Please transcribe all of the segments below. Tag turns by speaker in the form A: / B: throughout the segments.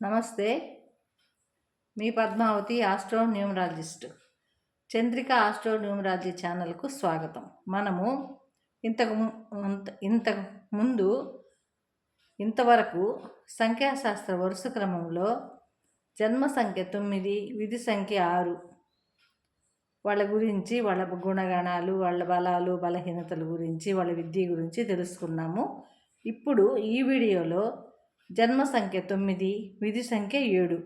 A: నమస్తే. మీ Padmavati astro numerologist. Chandrika astro numerology ఛానల్కు స్వాగతం. మనము ఇంతకు ఇంతకు ముందు ఇంతవరకు సంఖ్యాశాస్త్ర వరుస క్రమంలో జన్మ సంఖ్య తొమ్మిది విధి సంఖ్య ఆరు వాళ్ళ గురించి వాళ్ళ గుణగణాలు వాళ్ళ బలాలు బలహీనతల గురించి వాళ్ళ విద్య గురించి తెలుసుకున్నాము. ఇప్పుడు ఈ వీడియోలో జన్మ సంఖ్య తొమ్మిది విధి సంఖ్య ఏడు.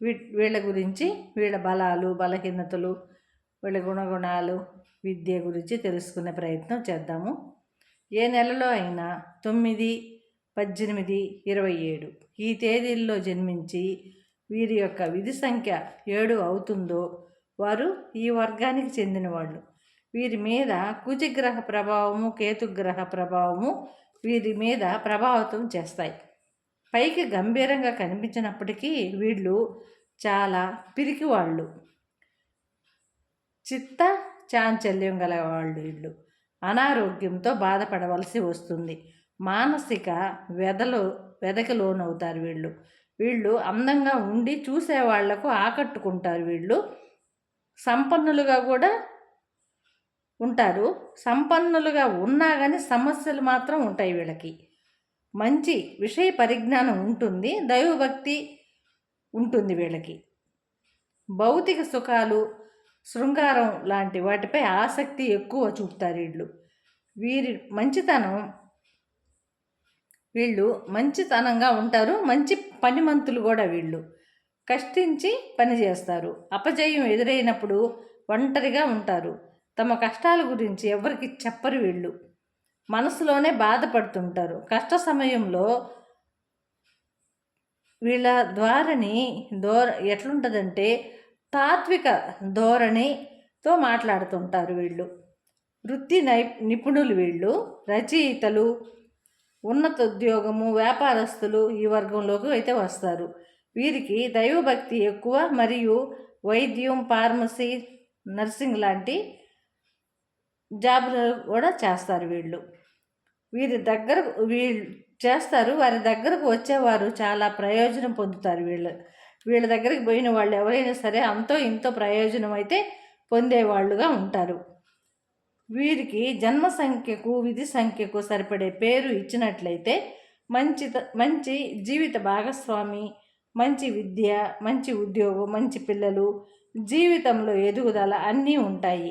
A: వీ వీళ్ళ గురించి వీళ్ళ బలాలు బలహీనతలు వీళ్ళ గుణగుణాలు విద్య గురించి తెలుసుకునే ప్రయత్నం చేద్దాము. ఏ నెలలో అయినా తొమ్మిది పద్దెనిమిది ఇరవై ఏడు. ఈ తేదీల్లో జన్మించి వీరి యొక్క విధి సంఖ్య ఏడు అవుతుందో వారు ఈ వర్గానికి చెందిన వాళ్ళు వీరి మీద కుజగ్రహ ప్రభావము కేతుగ్రహ ప్రభావము వీరి మీద ప్రభావితం చేస్తాయి. పైకి గంభీరంగా కనిపించినప్పటికీ వీళ్ళు చాలా పిరికి వాళ్ళు చిత్త చాంచల్యం గల వాళ్ళు. వీళ్ళు అనారోగ్యంతో బాధపడవలసి వస్తుంది. మానసిక వెదలు వ్యధకి లోనవుతారు వీళ్ళు. వీళ్ళు అందంగా ఉండి చూసేవాళ్ళకు ఆకట్టుకుంటారు వీళ్ళు. సంపన్నులుగా కూడా ఉంటారు. సంపన్నులుగా ఉన్నా కానీ సమస్యలు మాత్రం ఉంటాయి వీళ్ళకి. మంచి విషయ పరిజ్ఞానం ఉంటుంది. దైవభక్తి ఉంటుంది వీళ్ళకి. భౌతిక సుఖాలు శృంగారం లాంటి వాటిపై ఆసక్తి ఎక్కువ చూపుతారు వీళ్ళు. వీరి మంచితనం వీళ్ళు మంచితనంగా ఉంటారు. మంచి పనిమంతులు కూడా వీళ్ళు. కష్టించి పని చేస్తారు. అపజయం ఎదురైనప్పుడు ఒంటరిగా ఉంటారు. తమ కష్టాల గురించి ఎవరికి చెప్పరు వీళ్ళు. మనసులోనే బాధపడుతుంటారు. కష్ట సమయంలో వీళ్ళ ధోరణి ధోర ఎట్లుంటుందంటే తాత్విక ధోరణితో మాట్లాడుతుంటారు వీళ్ళు. వృత్తి నై నిపుణులు వీళ్ళు. రచయితలు ఉన్నత ఉద్యోగము వ్యాపారస్తులు ఈ వర్గంలోకి అయితే వస్తారు. వీరికి దైవభక్తి ఎక్కువ మరియు వైద్యం ఫార్మసీ నర్సింగ్ లాంటి జాబులు కూడా చేస్తారు వీళ్ళు. వీరి దగ్గర వీళ్ళు చేస్తారు. వారి దగ్గరకు వచ్చేవారు చాలా ప్రయోజనం పొందుతారు వీళ్ళు. వీళ్ళ దగ్గరికి పోయిన వాళ్ళు ఎవరైనా సరే అంతో ఇంతో ప్రయోజనం అయితే పొందేవాళ్ళుగా ఉంటారు. వీరికి జన్మ సంఖ్యకు విధి సంఖ్యకు సరిపడే పేరు ఇచ్చినట్లయితే మంచి మంచి జీవిత భాగస్వామి మంచి విద్య మంచి ఉద్యోగం మంచి పిల్లలు జీవితంలో ఎదుగుదల అన్నీ ఉంటాయి.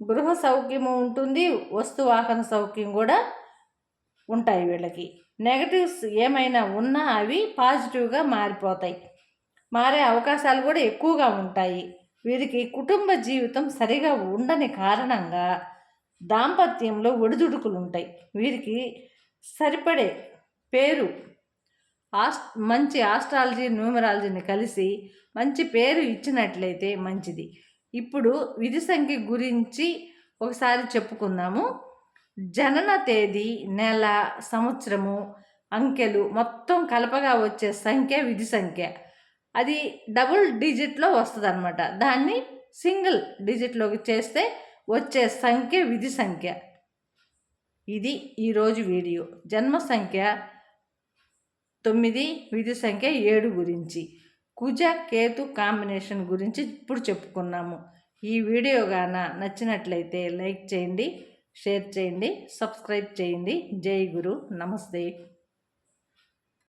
A: గృహ సౌఖ్యము ఉంటుంది వస్తువాహన సౌఖ్యం కూడా ఉంటాయి వీళ్ళకి. నెగటివ్స్ ఏమైనా ఉన్నా అవి పాజిటివ్గా మారిపోతాయి. మారే అవకాశాలు కూడా ఎక్కువగా ఉంటాయి. వీరికి కుటుంబ జీవితం సరిగా ఉండని కారణంగా దాంపత్యంలో ఒడిదుడుకులు ఉంటాయి. వీరికి సరిపడే పేరు ఆస్ మంచి ఆస్ట్రాలజీ న్యూమరాలజీని కలిసి మంచి పేరు ఇచ్చినట్లయితే మంచిది. ఇప్పుడు విధి సంఖ్య గురించి ఒకసారి చెప్పుకుందాము. జనన తేదీ నెల సంవత్సరము అంకెలు మొత్తం కలపగా వచ్చే సంఖ్య విధి సంఖ్య. అది డబుల్ డిజిట్లో వస్తుంది అనమాట దాన్ని సింగిల్ డిజిట్లోకి చేస్తే వచ్చే సంఖ్య విధి సంఖ్య. ఇది ఈరోజు వీడియో. జన్మ సంఖ్య తొమ్మిది విధి సంఖ్య ఏడు గురించి. కుజ కేతు కాంబినేషన్ గురించి ఇప్పుడు చెప్పుకున్నాము. ఈ వీడియో గాన నచ్చినట్లయితే లైక్ చేయండి షేర్ చేయండి సబ్స్క్రైబ్ చేయండి. జై గురు. నమస్తే.